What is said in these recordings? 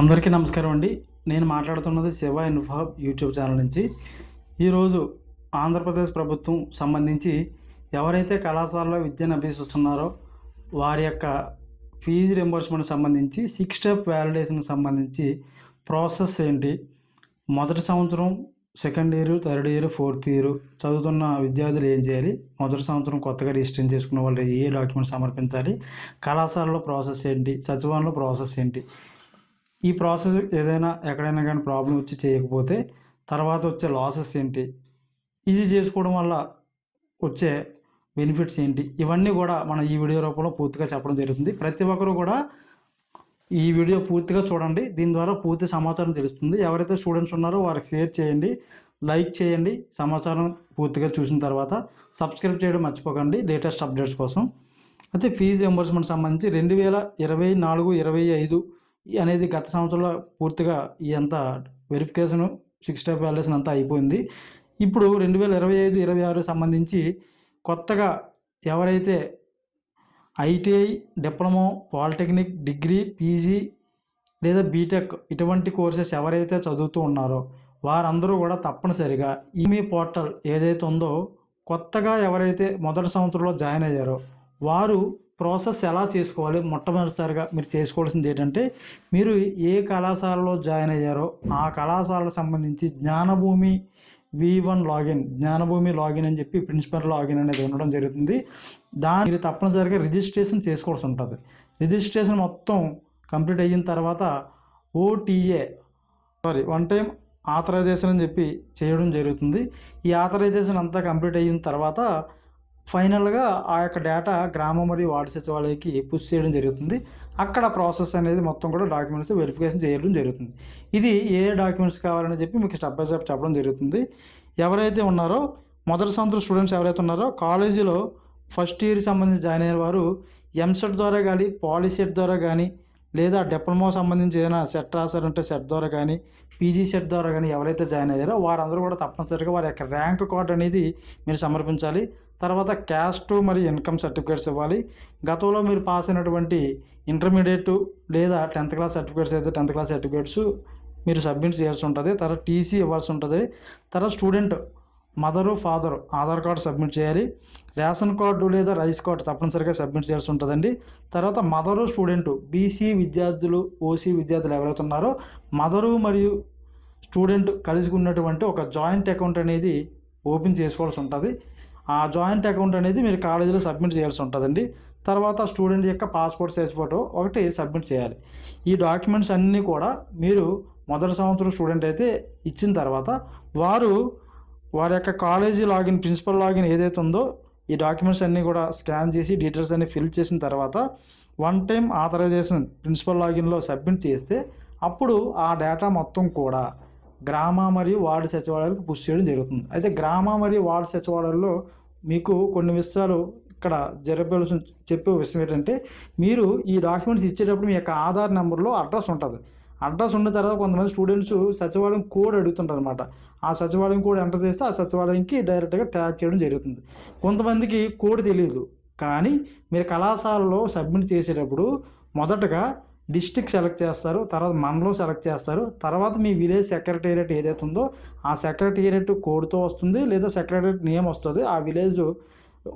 అందరికీ నమస్కారం అండి. నేను మాట్లాడుతున్నది శివ ఇన్ఫాబ్ యూట్యూబ్ ఛానల్ నుంచి. ఈరోజు ఆంధ్రప్రదేశ్ ప్రభుత్వం సంబంధించి ఎవరైతే కళాశాలలో విద్యను అభ్యసిస్తున్నారో వారి యొక్క ఫీజు రింబర్స్మెంట్ సంబంధించి సిక్స్ స్టెప్ వ్యాలిడేషన్ సంబంధించి ప్రాసెస్ ఏంటి? మొదటి సంవత్సరం second year third year fourth year చదువుతున్న విద్యార్థులు ఏం చేయాలి? మొదటి సంవత్సరం కొత్తగా రిజిస్టర్ చేసుకున్న వాళ్ళు ఏ డాక్యుమెంట్ సమర్పించాలి? కళాశాలలో ప్రాసెస్ ఏంటి? సచివాలయంలో ప్రాసెస్ ఏంటి? ఈ ప్రాసెస్ ఏదైనా ఎక్కడైనా కానీ ప్రాబ్లం వచ్చి చేయకపోతే తర్వాత వచ్చే లాసెస్ ఏంటి? ఇది చేసుకోవడం వల్ల వచ్చే బెనిఫిట్స్ ఏంటి? ఇవన్నీ కూడా మనం ఈ వీడియో రూపంలో పూర్తిగా చెప్పడం జరుగుతుంది. ప్రతి ఒక్కరు కూడా ఈ వీడియో పూర్తిగా చూడండి. దీని ద్వారా పూర్తి సమాచారం తెలుస్తుంది. ఎవరైతే స్టూడెంట్స్ ఉన్నారో వారికి షేర్ చేయండి లైక్ చేయండి. సమాచారం పూర్తిగా చూసిన తర్వాత సబ్స్క్రైబ్ చేయడం మర్చిపోకండి. లేటెస్ట్ అప్డేట్స్ కోసం. అయితే ఫీజు ఎంబర్స్మెంట్ సంబంధించి రెండు వేల ఇరవై నాలుగు ఇరవై ఐదు అనేది గత సంవత్సరంలో పూర్తిగా ఈ అంతా వెరిఫికేషన్ సిక్స్ స్టెప్ వ్యాల్యుయేషన్ అంతా అయిపోయింది. ఇప్పుడు రెండు వేల ఇరవై ఐదు ఇరవై ఆరు సంబంధించి కొత్తగా ఎవరైతే ITI diploma polytechnic degree PG లేదా బీటెక్ ఇటువంటి కోర్సెస్ ఎవరైతే చదువుతూ ఉన్నారో వారందరూ కూడా తప్పనిసరిగా ఈమీ పోర్టల్ ఏదైతే ఉందో కొత్తగా ఎవరైతే మొదటి సంవత్సరంలో జాయిన్ అయ్యారో వారు ప్రాసెస్ ఎలా చేసుకోవాలి? మొట్టమొదటిసారిగా మీరు చేసుకోవాల్సింది ఏంటంటే మీరు ఏ కళాశాలలో జాయిన్ అయ్యారో ఆ కళాశాలకు సంబంధించి Jnanabhumi V one login Jnanabhumi login అని చెప్పి ప్రిన్సిపల్ లాగిన్ అనేది ఉండడం జరుగుతుంది. దాని మీరు తప్పనిసరిగా రిజిస్ట్రేషన్ చేసుకోవాల్సి ఉంటుంది. రిజిస్ట్రేషన్ మొత్తం కంప్లీట్ అయిన తర్వాత OTA sorry one time authorization అని చెప్పి చేయడం జరుగుతుంది. ఈ ఆథరైజేషన్ అంతా కంప్లీట్ అయిన తర్వాత ఫైనల్గా ఆ యొక్క డేటా గ్రామ మరియు వార్డు సచివాలయకి పుష్ చేయడం జరుగుతుంది. అక్కడ ప్రాసెస్ అనేది మొత్తం కూడా డాక్యుమెంట్స్ వెరిఫికేషన్ చేయడం జరుగుతుంది. ఇది ఏ డాక్యుమెంట్స్ కావాలని చెప్పి మీకు స్టెప్ బై స్టెప్ చెప్పడం జరుగుతుంది. ఎవరైతే ఉన్నారో మొదటి సంవత్సరం స్టూడెంట్స్ ఎవరైతే ఉన్నారో కాలేజీలో ఫస్ట్ ఇయర్ సంబంధించి జాయిన్ అయిన వారు ఎంసెట్ ద్వారా కానీ పాలిసెట్ ద్వారా కానీ లేదా డిప్లొమా సంబంధించి ఏదైనా సెట్ రాశారంటే సెట్ ద్వారా కానీ పీజీ సెట్ ద్వారా కానీ ఎవరైతే జాయిన్ అయ్యారో వారందరూ కూడా తప్పనిసరిగా వారి యొక్క ర్యాంక్ కార్డ్ అనేది మీరు సమర్పించాలి. తర్వాత క్యాస్ట్ మరియు ఇన్కమ్ సర్టిఫికేట్స్ ఇవ్వాలి. గతంలో మీరు పాస్ అయినటువంటి ఇంటర్మీడియట్ లేదా టెన్త్ క్లాస్ సర్టిఫికేట్స్ అయితే టెన్త్ క్లాస్ సర్టిఫికేట్స్ మీరు సబ్మిట్ చేయాల్సి ఉంటుంది. తర్వాత టీసీ ఇవ్వాల్సి ఉంటుంది. తర్వాత student mother father Aadhaar card submit చేయాలి. రేషన్ కార్డు లేదా రైస్ కార్డు తప్పనిసరిగా సబ్మిట్ చేయాల్సి ఉంటుందండి. తర్వాత మదరు స్టూడెంట్ బీసీ విద్యార్థులు ఓసీ విద్యార్థులు ఎవరైతే ఉన్నారో మదరు మరియు స్టూడెంట్ కలిసి ఉన్నటువంటి ఒక జాయింట్ అకౌంట్ అనేది ఓపెన్ చేసుకోవాల్సి ఉంటుంది. ఆ జాయింట్ అకౌంట్ అనేది మీరు కాలేజీలో సబ్మిట్ చేయాల్సి ఉంటుందండి. తర్వాత స్టూడెంట్ యొక్క పాస్పోర్ట్ సైజ్ ఫోటో ఒకటి సబ్మిట్ చేయాలి. ఈ డాక్యుమెంట్స్ అన్నీ కూడా మీరు మొదటి సంవత్సరం స్టూడెంట్ అయితే ఇచ్చిన తర్వాత వారు వారి యొక్క కాలేజీ లాగిన్ ప్రిన్సిపల్ లాగిన్ ఏదైతే ఉందో ఈ డాక్యుమెంట్స్ అన్నీ కూడా స్కాన్ చేసి డీటెయిల్స్ అన్ని ఫిల్ చేసిన తర్వాత వన్ టైం ఆథరైజేషన్ ప్రిన్సిపల్ లాగిన్లో సబ్మిట్ చేస్తే అప్పుడు ఆ డేటా మొత్తం కూడా గ్రామ మరియు వార్డు సచివాలయాలకు పుష్ చేయడం జరుగుతుంది. అయితే గ్రామ మరియు వార్డు సచివాలయాల్లో మీకు కొన్ని విషయాలు ఇక్కడ జరపాల్సి చెప్పే విషయం ఏంటంటే మీరు ఈ డాక్యుమెంట్స్ ఇచ్చేటప్పుడు మీ యొక్క ఆధార్ నెంబర్లో అడ్రస్ ఉంటుంది. అడ్రస్ ఉన్న తర్వాత కొంతమంది స్టూడెంట్స్ సచివాలయం కోడ్ అడుగుతుంటారు అనమాట ఆ సచివాలయం కోడ్ ఎంటర్ చేస్తే ఆ సచివాలయంకి డైరెక్ట్గా ట్యాగ్ చేయడం జరుగుతుంది. కొంతమందికి కోడ్ తెలియదు. కానీ మీరు కళాశాలలో సబ్మిట్ చేసేటప్పుడు మొదటగా డిస్టిక్ సెలెక్ట్ చేస్తారు తర్వాత మండలం సెలెక్ట్ చేస్తారు తర్వాత మీ విలేజ్ సెక్రటేరియట్ ఏదైతే ఉందో ఆ సెక్రటేరియట్ కోడ్తో వస్తుంది లేదా సెక్రటేరియట్ నేమ్ వస్తుంది ఆ విలేజ్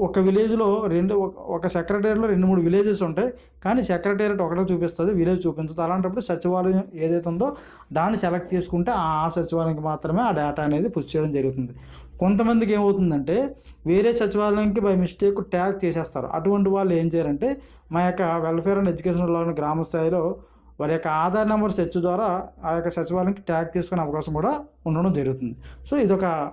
ఒక విలేజ్లో రెండు ఒక- ఒక సెక్రటేరియట్లో రెండు మూడు విలేజెస్ ఉంటాయి. కానీ సెక్రటేరియట్ ఒకటే చూపిస్తుంది విలేజ్ చూపించదు. అలాంటప్పుడు సచివాలయం ఏదైతే ఉందో దాన్ని సెలెక్ట్ చేసుకుంటే ఆ సచివాలయంకి మాత్రమే ఆ డేటా అనేది పుష్ చేయడం జరుగుతుంది. కొంతమందికి ఏమవుతుందంటే వేరే సచివాలయంకి బై మిస్టేక్ ట్యాగ్ చేసేస్తారు. అటువంటి వాళ్ళు ఏం చేయాలంటే మా యొక్క వెల్ఫేర్ అండ్ ఎడ్యుకేషన్లోని గ్రామ స్థాయిలో వారి యొక్క ఆధార్ నెంబర్ సెర్చ్ ద్వారా ఆ యొక్క సచివాలయంకి ట్యాగ్ తీసుకునే అవకాశం కూడా ఉండడం జరుగుతుంది. సో ఇదొక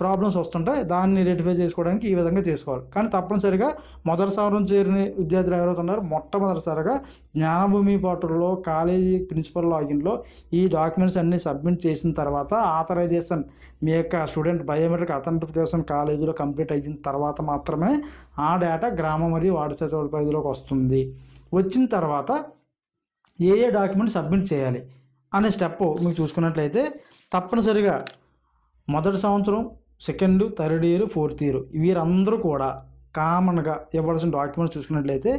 ప్రాబ్లమ్స్ వస్తుంటాయి దాన్ని రెటిఫై చేసుకోవడానికి ఈ విధంగా చేసుకోవాలి. కానీ తప్పనిసరిగా మొదటి సంవత్సరం చేరిన విద్యార్థులు ఎవరైతే ఉన్నారో మొట్టమొదటిసారిగా జ్ఞానభూమి పోర్టల్లో కాలేజీ ప్రిన్సిపల్ లాగిన్లో ఈ డాక్యుమెంట్స్ అన్నీ సబ్మిట్ చేసిన తర్వాత ఆథరైజేషన్ మీ యొక్క స్టూడెంట్ బయోమెట్రిక్ అథెంటిఫికేషన్ కాలేజీలో కంప్లీట్ అయిన తర్వాత మాత్రమే ఆ డేటా గ్రామ మరియు వార్డు సచివాలయ పరిధిలోకి వస్తుంది. వచ్చిన తర్వాత ఏ ఏ డాక్యుమెంట్ సబ్మిట్ చేయాలి అనే స్టెప్ మీకు చూసుకున్నట్లయితే తప్పనిసరిగా మొదటి సంవత్సరం second third year fourth year వీరందరూ కూడా కామన్గా ఇవ్వాల్సిన డాక్యుమెంట్స్ చూసుకున్నట్లయితే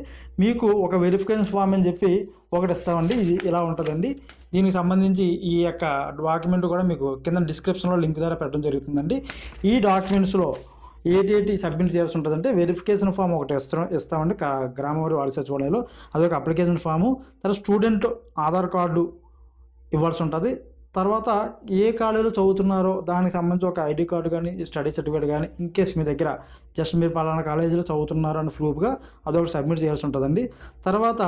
మీకు ఒక వెరిఫికేషన్ ఫామ్ అని చెప్పి ఒకటి ఇస్తామండి. ఇది ఇలా ఉంటుందండి. దీనికి సంబంధించి ఈ యొక్క డాక్యుమెంట్ కూడా మీకు కింద డిస్క్రిప్షన్లో లింక్ ద్వారా పెట్టడం జరుగుతుందండి. ఈ డాక్యుమెంట్స్లో ఏటి సబ్మిట్ చేయాల్సి ఉంటుందంటే వెరిఫికేషన్ ఫామ్ ఒకటి ఇస్తాం ఇస్తామండి. గ్రామవారి గ్రామ వారి సచివాలయంలో అదొక అప్లికేషన్ ఫాము. తర్వాత స్టూడెంట్ ఆధార్ కార్డు ఇవ్వాల్సి ఉంటుంది. తర్వాత ఏ కాలేజీలో చదువుతున్నారో దానికి సంబంధించి ఒక ఐడి కార్డు కానీ స్టడీ సర్టిఫికేట్ కానీ ఇన్ కేస్ మీ దగ్గర జస్ట్ మీరు పలానా కాలేజీలో చదువుతున్నారు అని ప్రూఫ్గా అదొకటి సబ్మిట్ చేయాల్సి ఉంటుందండి. తర్వాత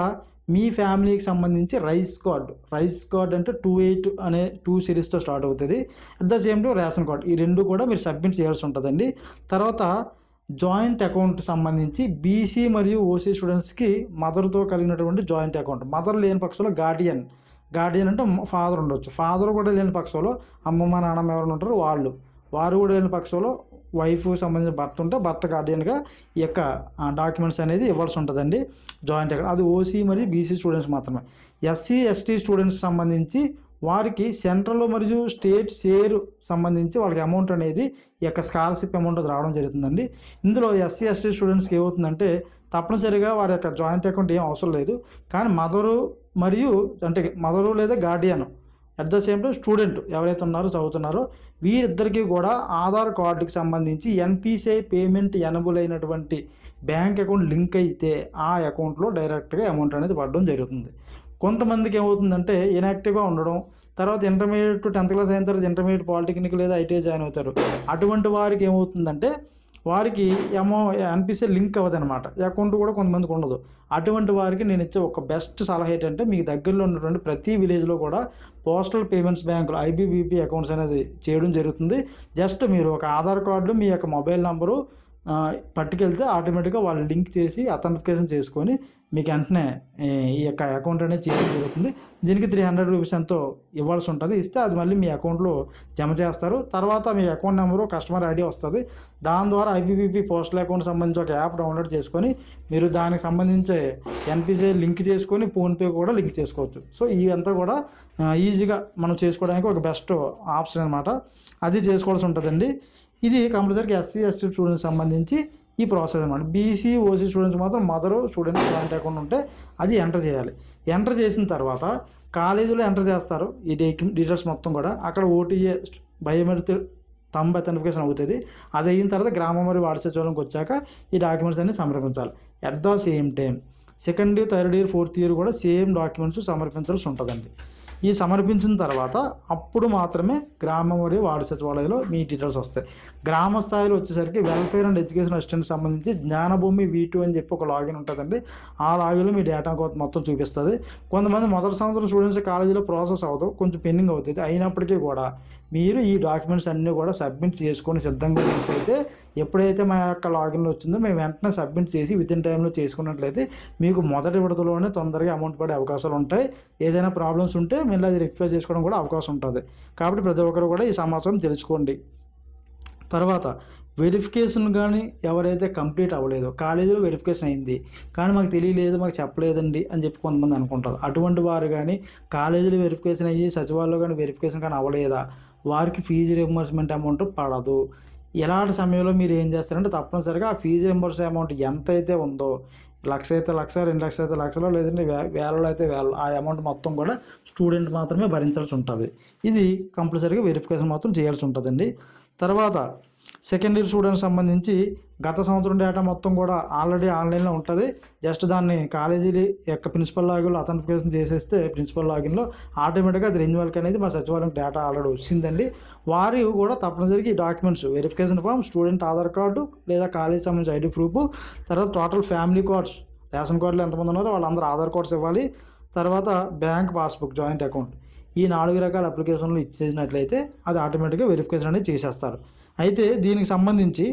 మీ ఫ్యామిలీకి సంబంధించి రైస్ కార్డు రైస్ కార్డ్ అంటే టూ ఎయిట్ అనే టూ సిరీస్తో స్టార్ట్ అవుతుంది. At the same time ration card ఈ రెండు కూడా మీరు సబ్మిట్ చేయాల్సి ఉంటుందండి. తర్వాత జాయింట్ అకౌంట్ సంబంధించి బీసీ మరియు ఓసీ స్టూడెంట్స్కి మదర్తో కలిగినటువంటి జాయింట్ అకౌంట్ మదర్ లేని పక్షంలో గార్డియన్ గార్డియన్ అంటే ఫాదర్ ఉండొచ్చు. ఫాదర్ కూడా లేని పక్షంలో అమ్మమ్మ నాన్నమ్మ ఎవరైనా ఉంటారు వాళ్ళు. వారు కూడా లేని పక్షంలో వైఫ్ సంబంధించిన భర్త ఉంటే భర్త గార్డియన్గా ఈ యొక్క డాక్యుమెంట్స్ అనేది ఇవ్వాల్సి ఉంటుందండి జాయింట్ అకౌంట్ అది ఓసీ మరియు బీసీ స్టూడెంట్స్ మాత్రమే. ఎస్సీ ఎస్టీ స్టూడెంట్స్ సంబంధించి వారికి సెంట్రల్ మరియు స్టేట్ షేర్ సంబంధించి వాళ్ళకి అమౌంట్ అనేది ఈ యొక్క స్కాలర్షిప్ అమౌంట్ రావడం జరుగుతుందండి. ఇందులో ఎస్సీ ఎస్టీ స్టూడెంట్స్కి ఏమవుతుందంటే తప్పనిసరిగా వారి యొక్క జాయింట్ అకౌంట్ ఏం అవసరం లేదు. కానీ మదరు మరియు అంటే మదరు లేదా guardian at the same time student ఎవరైతే ఉన్నారో చదువుతున్నారో వీరిద్దరికీ కూడా ఆధార్ కార్డుకి సంబంధించి ఎన్పిసిఐ పేమెంట్ ఎనబుల్ అయినటువంటి బ్యాంక్ అకౌంట్ లింక్ అయితే ఆ అకౌంట్లో డైరెక్ట్గా అమౌంట్ అనేది పడడం జరుగుతుంది. కొంతమందికి ఏమవుతుందంటే ఇన్యాక్టివ్గా ఉండడం తర్వాత ఇంటర్మీడియట్ టెన్త్ క్లాస్ అయిన తర్వాత ఇంటర్మీడియట్ పాలిటెక్నిక్ లేదా ఐటీఐ జాయిన్ అవుతారు. అటువంటి వారికి ఏమవుతుందంటే వారికి ఏమో అనిపిస్తే లింక్ అవ్వదనమాట అకౌంట్ కూడా కొంతమందికి ఉండదు. అటువంటి వారికి నేను ఇచ్చే ఒక బెస్ట్ సలహా ఏంటంటే మీకు దగ్గరలో ఉన్నటువంటి ప్రతి విలేజ్లో కూడా పోస్టల్ పేమెంట్స్ బ్యాంకులు ఐబీబీపీ అకౌంట్స్ అనేది చేయడం జరుగుతుంది. జస్ట్ మీరు ఒక ఆధార్ కార్డు మీ యొక్క మొబైల్ నెంబరు పట్టుకెళ్తే ఆటోమేటిక్గా వాళ్ళు లింక్ చేసి అథెంటికేషన్ చేసుకొని మీకు వెంటనే ఈ యొక్క అకౌంట్ అనేది చేయడం జరుగుతుంది. దీనికి త్రీ హండ్రెడ్ రూపీస్ ఎంతో ఇవ్వాల్సి ఉంటుంది. ఇస్తే అది మళ్ళీ మీ అకౌంట్లో జమ చేస్తారు. తర్వాత మీ అకౌంట్ నెంబరు కస్టమర్ ఐడి వస్తుంది. దాని ద్వారా ఐపీపీపీ పోస్టల్ అకౌంట్ సంబంధించి ఒక యాప్ డౌన్లోడ్ చేసుకొని మీరు దానికి సంబంధించి ఎన్పిసిఐ లింక్ చేసుకొని ఫోన్పే కూడా లింక్ చేసుకోవచ్చు. సో ఇవంతా కూడా ఈజీగా మనం చేసుకోవడానికి ఒక బెస్ట్ ఆప్షన్ అనమాట అది చేసుకోవాల్సి ఉంటుందండి. ఇది కంపల్సరీగా ఎస్సీ ఎస్టీ స్టూడెంట్స్ సంబంధించి ఈ ప్రాసెస్ అనమాట బీసీ ఓసీ స్టూడెంట్స్ మాత్రం మదరు స్టూడెంట్స్ జాయింట్ అకౌంట్ ఉంటే అది ఎంటర్ చేయాలి. ఎంటర్ చేసిన తర్వాత కాలేజీలో ఎంటర్ చేస్తారు. ఈ డీటెయిల్స్ మొత్తం కూడా. అక్కడ ఓటీఏ బయోమెట్రిక్ తంబ్ అథెంటిఫికేషన్ అవుతుంది. అది అయిన తర్వాత గ్రామం మరియు వార్డు సచివాలయంకి వచ్చాక ఈ డాక్యుమెంట్స్ అన్ని సమర్పించాలి. At the same time second year third year fourth year కూడా సేమ్ డాక్యుమెంట్స్ సమర్పించాల్సి ఉంటుందండి. ఈ సమర్పించిన తర్వాత అప్పుడు మాత్రమే గ్రామం మరియు వార్డు సచివాలయంలో మీ డీటెయిల్స్ వస్తాయి. గ్రామ స్థాయిలో వచ్చేసరికి వెల్ఫేర్ అండ్ ఎడ్యుకేషన్ అసిస్టెంట్ సంబంధించి జ్ఞానభూమి వీ టూ అని చెప్పి ఒక లాగిన్ ఉంటుందండి. ఆ లాగిన్లో మీ డేటా కోత మొత్తం చూపిస్తుంది. కొంతమంది మొదటి సంవత్సరం స్టూడెంట్స్ కాలేజీలో ప్రాసెస్ అవ్వదు. కొంచెం పెండింగ్ అవుతుంది. అయినప్పటికీ కూడా మీరు ఈ డాక్యుమెంట్స్ అన్నీ కూడా సబ్మిట్ చేసుకొని సిద్ధంగా ఉంటే ఎప్పుడైతే మా యొక్క లాగిన్ వచ్చిందో మేము వెంటనే సబ్మిట్ చేసి విత్ ఇన్ టైంలో చేసుకున్నట్లయితే మీకు మొదటి విడతలోనే తొందరగా అమౌంట్ పడే అవకాశాలు ఉంటాయి. ఏదైనా ప్రాబ్లమ్స్ ఉంటే మళ్ళీ అది రెక్టిఫై చేసుకోవడం కూడా అవకాశం ఉంటుంది. కాబట్టి ప్రతి ఒక్కరు కూడా ఈ సమాచారం తెలుసుకోండి. తర్వాత వెరిఫికేషన్ కానీ ఎవరైతే కంప్లీట్ అవ్వలేదు కాలేజీలో వెరిఫికేషన్ అయింది. కానీ మాకు తెలియలేదు మాకు చెప్పలేదండి అని చెప్పి కొంతమంది అనుకుంటారు. అటువంటి వారు కానీ కాలేజీలో వెరిఫికేషన్ అయ్యి సచివాలయంలో కానీ వెరిఫికేషన్ కానీ అవ్వలేదా? వారికి ఫీజు రియంబర్స్మెంట్ అమౌంట్ పడదు. ఎలాంటి సమయంలో మీరు ఏం చేస్తారంటే తప్పనిసరిగా ఆ ఫీజు రింబర్స్ అమౌంట్ ఎంత అయితే ఉందో లక్ష అయితే లక్ష రెండు లక్షలు అయితే లక్షలో లేదంటే వే వేలలో అయితే వేల ఆ అమౌంట్ మొత్తం కూడా స్టూడెంట్ మాత్రమే భరించాల్సి ఉంటుంది. ఇది కంపల్సరీగా వెరిఫికేషన్ మాత్రం చేయాల్సి ఉంటుందండి. తర్వాత సెకండ్ ఇయర్ స్టూడెంట్స్ సంబంధించి గత సంవత్సరం డేటా మొత్తం కూడా ఆల్రెడీ ఆన్లైన్లో ఉంటుంది. జస్ట్ దాన్ని కాలేజీ యొక్క ప్రిన్సిపల్ లాగిన్లో అథెంటిఫికేషన్ చేసేస్తే ప్రిన్సిపల్ లాగిన్లో ఆటోమేటిక్గా అది రెన్యువల్కి అనేది మా సచివాలయం డేటా ఆల్రెడీ వచ్చిందండి. వారు కూడా తప్పనిసరిగా ఈ documents verification form student Aadhaar card లేదా కాలేజీ సంబంధించి ఐడి ప్రూఫ్ తర్వాత టోటల్ ఫ్యామిలీ కార్డ్స్ రేషన్ కార్డులో ఎంతమంది ఉన్నారో వాళ్ళందరూ ఆధార్ కార్డ్స్ ఇవ్వాలి. తర్వాత బ్యాంక్ పాస్బుక్ జాయింట్ అకౌంట్ ఈ నాలుగు రకాల అప్లికేషన్లు ఇచ్చేసినట్లయితే అది ఆటోమేటిక్గా వెరిఫికేషన్ అనేది చేసేస్తారు. అయితే దీనికి సంబంధించి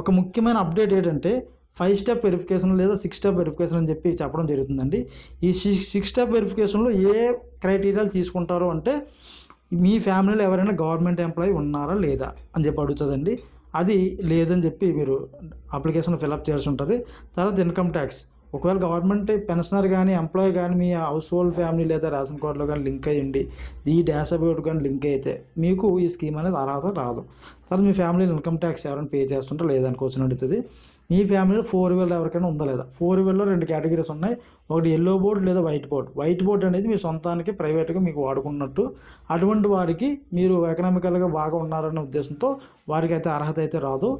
ఒక ముఖ్యమైన అప్డేట్ ఏంటంటే ఫైవ్ స్టెప్ వెరిఫికేషన్ లేదా సిక్స్ స్టెప్ వెరిఫికేషన్ అని చెప్పి చెప్పడం జరుగుతుందండి. ఈ సిక్స్ స్టెప్ వెరిఫికేషన్లో ఏ క్రైటీరియాలు తీసుకుంటారు అంటే మీ ఫ్యామిలీలో ఎవరైనా గవర్నమెంట్ ఎంప్లాయీ ఉన్నారా లేదా అని చెప్పి అడుగుతుందండి. అది లేదని చెప్పి మీరు అప్లికేషన్ ఫిలప్ చేయాల్సి ఉంటుంది. తర్వాత ఇన్కమ్ ట్యాక్స్ ఒకవేళ గవర్నమెంట్ పెన్షనర్ కానీ ఎంప్లాయీ కానీ మీ హౌస్ హోల్డ్ ఫ్యామిలీ లేదా రేషన్ కార్డులో కానీ లింక్ అయ్యండి ఈ డాష్ అబౌట్ కానీ లింక్ అయితే మీకు ఈ స్కీమ్ అనేది అర్హత రాదు. తర్వాత మీ ఫ్యామిలీ ఇన్కమ్ ట్యాక్స్ ఎవరైనా పే చేస్తుంటే క్వశ్చన్ అడుగుతుంది. మీ ఫ్యామిలీలో ఫోర్ వీలర్ ఎవరికైనా ఉందా లేదా? ఫోర్ వీలర్లో రెండు కేటగిరీస్ ఉన్నాయి. ఒకటి ఎల్లో బోర్డ్ లేదా వైట్ బోర్డ్ వైట్ బోర్డ్ అనేది మీ సొంతానికి ప్రైవేట్గా మీకు వాడుకున్నట్టు. అటువంటి వారికి మీరు ఎకనామికల్గా బాగా ఉన్నారనే ఉద్దేశంతో వారికి అయితే అర్హత అయితే రాదు.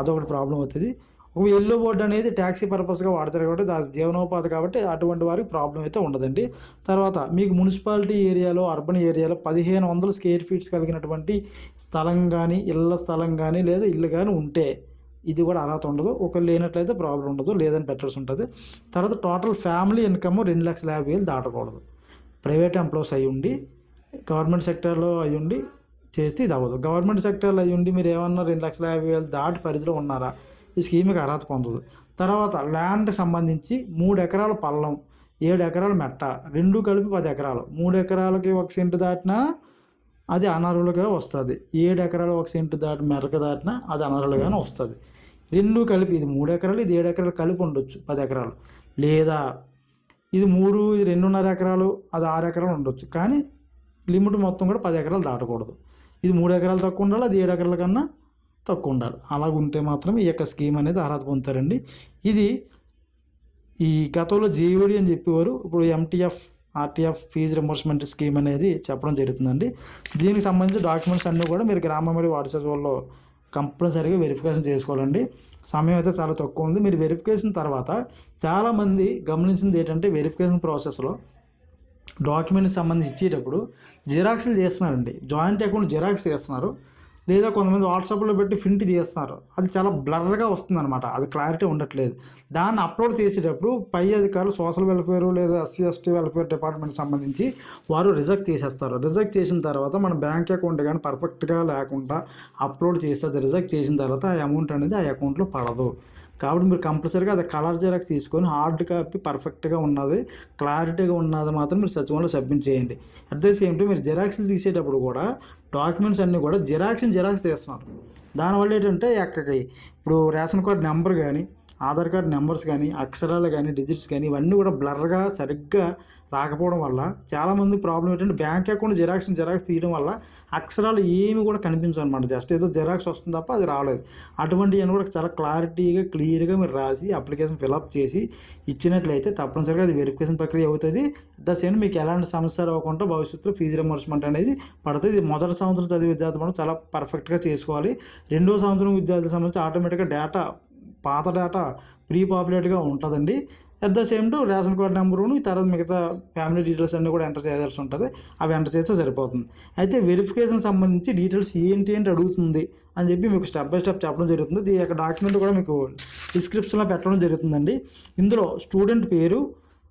అదొకటి ప్రాబ్లం అవుతుంది. ఒక ఎల్లో బోర్డు అనేది ట్యాక్సీ పర్పస్గా వాడతారు కాబట్టి దాని జీవనోపాధి కాబట్టి అటువంటి వారికి ప్రాబ్లం అయితే ఉండదండి. తర్వాత మీకు మున్సిపాలిటీ ఏరియాలో అర్బన్ ఏరియాలో పదిహేను వందల స్క్వేర్ ఫీట్స్ కలిగినటువంటి స్థలం కానీ ఇళ్ళ స్థలం కానీ లేదా ఇల్లు కానీ ఉంటే ఇది కూడా అర్హత ఉండదు. ఒకరు లేనట్లయితే ప్రాబ్లం ఉండదు. లేదని పెట్టాల్సి ఉంటుంది. తర్వాత టోటల్ ఫ్యామిలీ ఇన్కమ్ రెండు లక్షల యాభై వేలు దాటకూడదు. ప్రైవేట్ ఎంప్లాయీస్ అయి ఉండి గవర్నమెంట్ సెక్టర్లో అయి ఉండి చేస్తే ఇది అవ్వదు. గవర్నమెంట్ సెక్టర్లో అయి ఉండి మీరు ఏమన్నా రెండు లక్షల యాభై వేలు దాటి పరిధిలో ఉన్నారా ఈ స్కీమ్కి అర్హత పొందదు. తర్వాత ల్యాండ్ సంబంధించి మూడు ఎకరాల పల్లం ఏడు ఎకరాల మెట్ట రెండు కలిపి పది ఎకరాలు. మూడు ఎకరాలకి ఒక సెంటు దాటినా అది అనర్హులుగా వస్తుంది. ఏడు ఎకరాలు ఒక సెంటు దాటి మెరక దాటినా అది అనర్హులుగానే వస్తుంది. రెండు కలిపి ఇది మూడు ఎకరాలు ఇది ఏడు ఎకరాలు కలిపి ఉండొచ్చు పది ఎకరాలు. లేదా ఇది మూడు ఇది రెండున్నర ఎకరాలు అది ఆరు ఎకరాలు ఉండొచ్చు. కానీ లిమిట్ మొత్తం కూడా పది ఎకరాలు దాటకూడదు. ఇది మూడు ఎకరాలు తక్కువ ఉండాలి అది ఏడు ఎకరాల కన్నా తక్కువ ఉండాలి. అలాగ ఉంటే మాత్రం ఈ యొక్క స్కీమ్ అనేది అర్హత పొందుతారండి. ఇది ఈ గతంలో జేవిడి అని చెప్పేవారు. ఇప్పుడు MTF RTF fee reimbursement scheme అనేది చెప్పడం జరుగుతుందండి. దీనికి సంబంధించిన డాక్యుమెంట్స్ అన్నీ కూడా మీరు గ్రామ మరియు వార్డు సచివాలయంలో కంపల్సరీగా వెరిఫికేషన్ చేసుకోవాలండి. సమయం అయితే చాలా తక్కువ ఉంది. మీరు వెరిఫికేషన్ తర్వాత చాలామంది గమనించింది ఏంటంటే వెరిఫికేషన్ ప్రాసెస్లో డాక్యుమెంట్కి సంబంధించి ఇచ్చేటప్పుడు జిరాక్స్లు చేస్తున్నారండి జాయింట్ అకౌంట్ జిరాక్స్ చేస్తున్నారు లేదా కొంతమంది వాట్సాప్లో పెట్టి ప్రింట్ చేస్తున్నారు అది చాలా బ్లర్గా వస్తుంది అనమాట అది క్లారిటీ ఉండట్లేదు. దాన్ని అప్లోడ్ చేసేటప్పుడు పై అధికారులు సోషల్ వెల్ఫేర్ లేదా ఎస్సీ ఎస్టీ వెల్ఫేర్ డిపార్ట్మెంట్ సంబంధించి వారు రిజెక్ట్ చేసేస్తారు. రిజెక్ట్ చేసిన తర్వాత మన బ్యాంక్ అకౌంట్ కానీ పర్ఫెక్ట్గా లేకుండా అప్లోడ్ చేస్తే అది రిజెక్ట్ చేసిన తర్వాత ఆ అమౌంట్ అనేది ఆ అకౌంట్లో పడదు. కాబట్టి మీరు కంపల్సరీగా అది కలర్ జెరాక్స్ తీసుకొని హార్డ్ కాపీ పర్ఫెక్ట్గా ఉన్నది క్లారిటీగా ఉన్నది మాత్రం మీరు సచివాలయంలో సబ్మిట్ చేయండి. అట్ ద సేమ్ టైం మీరు జెరాక్స్లు తీసేటప్పుడు కూడా డాక్యుమెంట్స్ అన్నీ కూడా జిరాక్స్ని జిరాక్స్ తీస్తున్నారు. దానివల్ల ఏంటంటే ఎక్కడికి ఇప్పుడు రేషన్ కార్డ్ నెంబర్ కానీ ఆధార్ కార్డ్ నెంబర్స్ కానీ అక్షరాలు కానీ డిజిట్స్ కానీ ఇవన్నీ కూడా బ్లర్గా సరిగ్గా రాకపోవడం వల్ల చాలామంది ప్రాబ్లం ఏంటంటే బ్యాంక్ అకౌంట్ జిరాక్స్ జిరాక్స్ తీయడం వల్ల అక్షరాలు ఏమి కూడా కనిపించవు అనమాట జస్ట్ ఏదో జిరాక్స్ వస్తుంది తప్ప అది రాలేదు అటువంటివన్నీ కూడా చాలా క్లారిటీగా క్లియర్గా మీరు రాసి అప్లికేషన్ ఫిలప్ చేసి ఇచ్చినట్లయితే తప్పనిసరిగా అది వెరిఫికేషన్ ప్రక్రియ అవుతుంది. ద సేమ్ మీకు ఎలాంటి సమస్యలు అవ్వకుండా భవిష్యత్తులో ఫీజు రిమర్స్మెంట్ అనేది పడుతుంది. ఇది మొదటి సంవత్సరం చదివే విద్యార్థి మనం చాలా పర్ఫెక్ట్గా చేసుకోవాలి. రెండో సంవత్సరం విద్యార్థులకు సంబంధించి ఆటోమేటిక్గా డేటా పాత డేటా ప్రీ పాపులేట్గా ఉంటుందండి. At the same to ration card నెంబరును తర్వాత మిగతా ఫ్యామిలీ డీటెయిల్స్ అన్నీ కూడా ఎంటర్ చేయాల్సి ఉంటుంది. అవి ఎంటర్ చేస్తే సరిపోతుంది. అయితే వెరిఫికేషన్ సంబంధించి డీటెయిల్స్ ఏంటి ఏంటి అడుగుతుంది అని చెప్పి మీకు స్టెప్ బై స్టెప్ చెప్పడం జరుగుతుంది. ఈ యొక్క డాక్యుమెంట్ కూడా మీకు డిస్క్రిప్షన్లో పెట్టడం జరుగుతుందండి. ఇందులో స్టూడెంట్ పేరు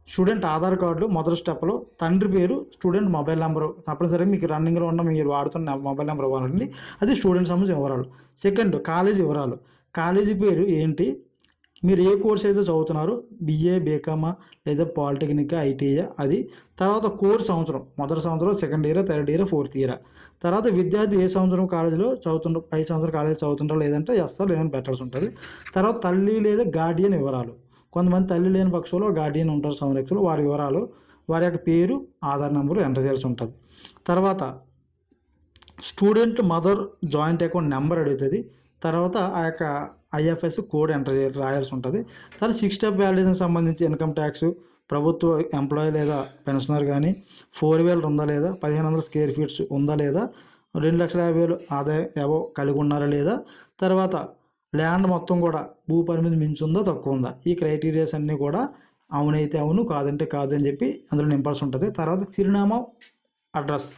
స్టూడెంట్ ఆధార్ కార్డు మొదటి స్టెప్లో తండ్రి పేరు స్టూడెంట్ మొబైల్ నెంబరు తప్పనిసరిగా మీకు రన్నింగ్లో ఉన్న మీరు వాడుతున్న మొబైల్ నెంబర్ ఇవ్వాలండి. అది స్టూడెంట్ సంబంధించిన వివరాలు. సెకండ్ కాలేజీ వివరాలు. కాలేజీ పేరు ఏంటి? మీరు ఏ కోర్స్ అయితే చదువుతున్నారో? బిఏ బీకామా లేదా పాలిటెక్నిక్ ఐటీఐ అది. తర్వాత కోర్స్ సంవత్సరం మొదటి సంవత్సరం second year third year fourth year తర్వాత విద్యార్థి ఏ సంవత్సరం కాలేజీలో చదువుతుండ పై సంవత్సరం కాలేజీ చదువుతుంటారో లేదంటే ఎస్ఆర్ లేదని పెట్టాల్సి ఉంటుంది. తర్వాత తల్లి లేదా గార్డియన్ వివరాలు. కొంతమంది తల్లి లేని పక్షంలో గార్డియన్ ఉంటారు సంరక్షకులు వారి వివరాలు వారి యొక్క పేరు ఆధార్ నెంబరు ఎంటర్ చేయాల్సి ఉంటుంది. తర్వాత student mother joint account number అడుగుతుంది. తర్వాత ఆ యొక్క ఐఎఫ్ఎస్ కోడ్ ఎంటర్ రాయాల్సి ఉంటుంది. తర్వాత సిక్స్ స్టెప్ వ్యాలిడేషన్ సంబంధించి ఇన్కమ్ ట్యాక్స్ ప్రభుత్వ ఎంప్లాయీ లేదా పెన్షనర్ కానీ ఫోర్ వీలర్ ఉందా లేదా పదిహేను వందల స్క్వేర్ ఫీట్స్ ఉందా లేదా రెండు లక్షల యాభై వేలు ఆదాయం ఏవో కలిగి ఉన్నారా లేదా తర్వాత ల్యాండ్ మొత్తం కూడా భూ పరిమితి మించి ఉందా తక్కువ ఉందా? ఈ క్రైటీరియాస్ అన్నీ కూడా అవునైతే అవును కాదంటే కాదు అని చెప్పి అందులో నింపాల్సి ఉంటుంది. తర్వాత చిరునామా అడ్రస్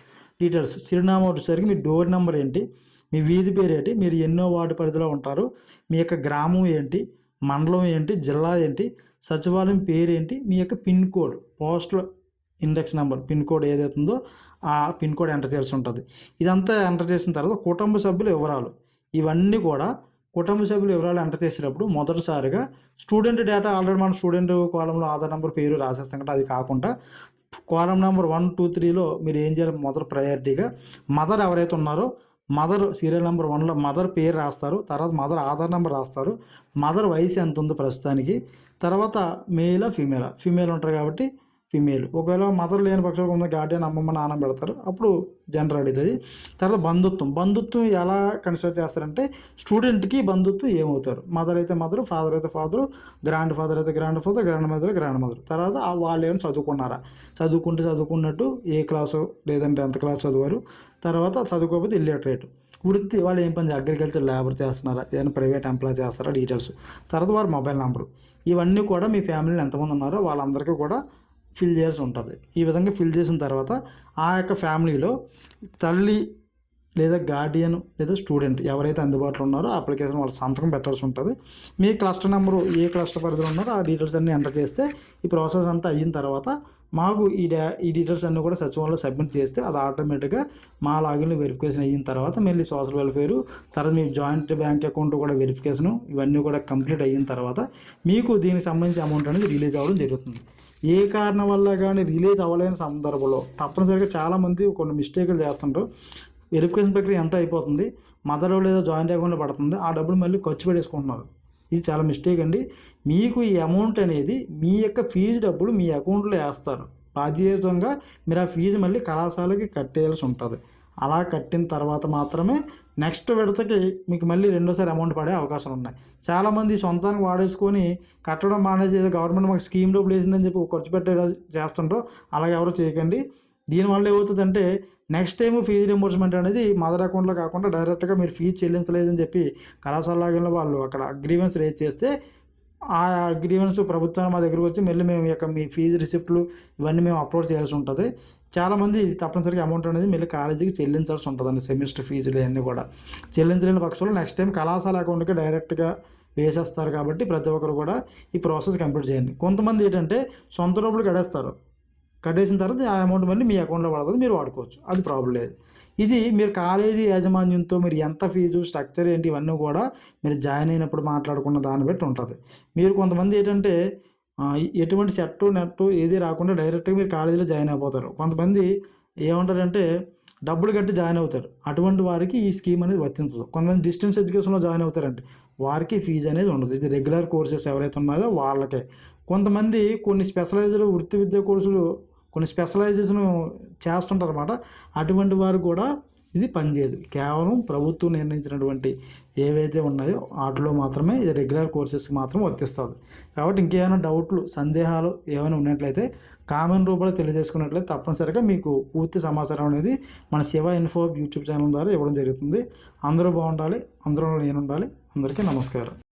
డీటెయిల్స్. చిరునామా వచ్చేసరికి మీ డోర్ నెంబర్ ఏంటి? మీ వీధి పేరు ఏంటి? మీరు ఎన్నో వార్డు పరిధిలో ఉంటారు. మీ యొక్క గ్రామం ఏంటి? మండలం ఏంటి? జిల్లా ఏంటి? సచివాలయం పేరు ఏంటి? మీ యొక్క pin code postal index number pin code ఏదైతే ఉందో ఆ పిన్ కోడ్ ఎంటర్ చేయాల్సి ఉంటుంది. ఇదంతా ఎంటర్ చేసిన తర్వాత కుటుంబ సభ్యుల వివరాలు. ఇవన్నీ కూడా కుటుంబ సభ్యుల వివరాలు ఎంటర్ చేసేటప్పుడు మొదటిసారిగా స్టూడెంట్ డేటా ఆల్రెడీ మన స్టూడెంట్ కాలంలో ఆధార్ నెంబర్ పేరు రాసేస్తాం కదా అది కాకుండా కాలం నెంబర్ వన్ టూ త్రీలో మీరు ఏం చేయాలి? మొదటి ప్రయారిటీగా మదర్ ఎవరైతే ఉన్నారో మదర్ సీరియల్ నెంబర్ వన్లో మదర్ పేరు రాస్తారు తర్వాత మదర్ ఆధార్ నెంబర్ రాస్తారు మదర్ వయసు ఎంత ఉందో ప్రస్తుతానికి తర్వాత మేలా ఫీమేలా ఫీమేల్ ఉంటారు కాబట్టి ఫీమేల్ ఒకవేళ మదర్ లేని పక్షాలు కొంత గార్డియన్ అమ్మమ్మ నాన్న పెడతారు అప్పుడు జెండర్ అడుగుతుంది తర్వాత బంధుత్వం. బంధుత్వం ఎలా కన్సిడర్ చేస్తారంటే స్టూడెంట్కి బంధుత్వం ఏమవుతారు? మదర్ అయితే మదర్ ఫాదర్ అయితే ఫాదర్ గ్రాండ్ ఫాదర్ అయితే grandfather grandmother grandmother తర్వాత వాళ్ళు ఏమైనా చదువుకున్నారా? చదువుకుంటే చదువుకున్నట్టు ఏ క్లాసు లేదంటే ఎంత క్లాస్ చదివారు? తర్వాత చదువుకోకపోతే ఇల్లిటరేట్. వృత్తి వాళ్ళు ఏం పని అగ్రికల్చర్ లేబర్ చేస్తున్నారా? ఏదైనా ప్రైవేట్ ఎంప్లాయ్ చేస్తారా? డీటెయిల్స్ తర్వాత వారి మొబైల్ నెంబరు ఇవన్నీ కూడా మీ ఫ్యామిలీలో ఎంతమంది ఉన్నారో వాళ్ళందరికీ కూడా ఫిల్ చేయాల్సి ఉంటుంది. ఈ విధంగా ఫిల్ చేసిన తర్వాత ఆ యొక్క ఫ్యామిలీలో తల్లి లేదా గార్డియన్ లేదా స్టూడెంట్ ఎవరైతే అందుబాటులో ఉన్నారో అప్లికేషన్ వాళ్ళ సంతకం పెట్టాల్సి ఉంటుంది. మీ క్లస్టర్ నెంబరు ఏ క్లస్టర్ పరిధిలో ఉన్నారో ఆ డీటెయిల్స్ అన్నీ ఎంటర్ చేస్తే ఈ ప్రాసెస్ అంతా అయిన తర్వాత మాకు ఈ డా ఈ డీటెయిల్స్ అన్నీ కూడా సచివాలయంలో సబ్మిట్ చేస్తే అది ఆటోమేటిక్గా మా లాగిన్లో వెరిఫికేషన్ అయిన తర్వాత మళ్ళీ సోషల్ వెల్ఫేర్ తర్వాత మీ జాయింట్ బ్యాంక్ అకౌంట్ కూడా వెరిఫికేషన్ ఇవన్నీ కూడా కంప్లీట్ అయిన తర్వాత మీకు దీనికి సంబంధించి అమౌంట్ అనేది రిలీజ్ అవ్వడం జరుగుతుంది. ఏ కారణం వల్ల కానీ రిలీజ్ అవ్వలేని సందర్భంలో తప్పనిసరిగా చాలామంది కొన్ని మిస్టేకులు చేస్తుంటారు. వెరిఫికేషన్ ప్రక్రియ ఎంత అయిపోతుంది? మదర్ లేదా జాయింట్ అకౌంట్లో పడుతుంది. ఆ డబ్బులు మళ్ళీ ఖర్చు పెట్టేసుకుంటున్నారు. ఇది చాలా మిస్టేక్ అండి. మీకు ఈ అమౌంట్ అనేది మీ యొక్క ఫీజు డబ్బులు మీ అకౌంట్లో వేస్తారు. బాధ్యతంగా మీరు ఆ ఫీజు మళ్ళీ కళాశాలకి కట్టేయాల్సి ఉంటుంది. అలా కట్టిన తర్వాత మాత్రమే నెక్స్ట్ విడతకి మీకు మళ్ళీ రెండోసారి అమౌంట్ పడే అవకాశాలు ఉన్నాయి. చాలామంది సొంతానికి వాడేసుకొని కట్టడం మానేసి ఏదో గవర్నమెంట్ మాకు స్కీమ్ డబ్బులు వేసిందని చెప్పి ఖర్చు పెట్టే చేస్తుంటారో అలాగే ఎవరు చేయకండి. దీనివల్ల ఏమవుతుందంటే నెక్స్ట్ టైం ఫీజు రింబర్స్మెంట్ అనేది మదర్ అకౌంట్లో కాకుండా డైరెక్ట్గా మీరు ఫీజు చెల్లించలేదని చెప్పి కళాశాల వాళ్ళు అక్కడ అగ్రీమెంట్స్ రేజ్ చేస్తే ఆ అగ్రిమెంట్స్ ప్రభుత్వాన్ని మా దగ్గరకు వచ్చి మళ్ళీ మేము యొక్క మీ ఫీజు రిసిప్ట్లు ఇవన్నీ మేము అప్లోడ్ చేయాల్సి ఉంటుంది. చాలామంది తప్పనిసరిగా అమౌంట్ అనేది మళ్ళీ కాలేజీకి చెల్లించాల్సి ఉంటుందండి సెమిస్టర్ ఫీజులు ఇవన్నీ కూడా. చెల్లించలేని పక్షంలో నెక్స్ట్ టైం కళాశాల అకౌంట్కి డైరెక్ట్గా వేసేస్తారు కాబట్టి ప్రతి ఒక్కరు కూడా ఈ ప్రాసెస్ కంప్లీట్ చేయండి. కొంతమంది ఏంటంటే సొంత డబ్బులు కడేస్తారు కట్టేసిన తర్వాత ఆ అమౌంట్ మళ్ళీ మీ అకౌంట్లో పడుతుంది మీరు వాడుకోవచ్చు. అది ప్రాబ్లం లేదు. ఇది మీరు కాలేజీ యాజమాన్యంతో మీరు ఎంత ఫీజు స్ట్రక్చర్ ఏంటి ఇవన్నీ కూడా మీరు జాయిన్ అయినప్పుడు మాట్లాడుకున్న దాన్ని బట్టి ఉంటుంది. మీరు కొంతమంది ఏంటంటే ఎటువంటి సెట్ నెట్ ఏది రాకుండా డైరెక్ట్గా మీరు కాలేజీలో జాయిన్ అయిపోతారు. కొంతమంది ఏమంటారంటే డబ్బులు కట్టి జాయిన్ అవుతారు. అటువంటి వారికి ఈ స్కీమ్ అనేది వర్తించదు. కొంతమంది డిస్టెన్స్ ఎడ్యుకేషన్లో జాయిన్ అవుతారంటే వారికి ఫీజు అనేది ఉండదు. ఇది రెగ్యులర్ కోర్సెస్ ఎవరైతే ఉన్నారో వాళ్ళకే. కొంతమంది కొన్ని స్పెషలైజ్డ్ వృత్తి విద్యా కోర్సులు కొన్ని స్పెషలైజేషన్ చేస్తుంటారు అనమాట అటువంటి వారు కూడా ఇది పనిచేయదు. కేవలం ప్రభుత్వం నిర్ణయించినటువంటి ఏవైతే ఉన్నాయో వాటిలో మాత్రమే ఇది రెగ్యులర్ కోర్సెస్కి మాత్రం వర్తిస్తుంది. కాబట్టి ఇంకేమైనా డౌట్లు సందేహాలు ఏమైనా ఉన్నట్లయితే కామెంట్ రూపంలో తెలియజేసుకున్నట్లయితే తప్పనిసరిగా మీకు పూర్తి సమాచారం అనేది మన శివ ఇన్ఫో యూట్యూబ్ ఛానల్ ద్వారా ఇవ్వడం జరుగుతుంది. అందరూ బాగుండాలి అందరూ నేను ఉండాలి అందరికీ నమస్కారం.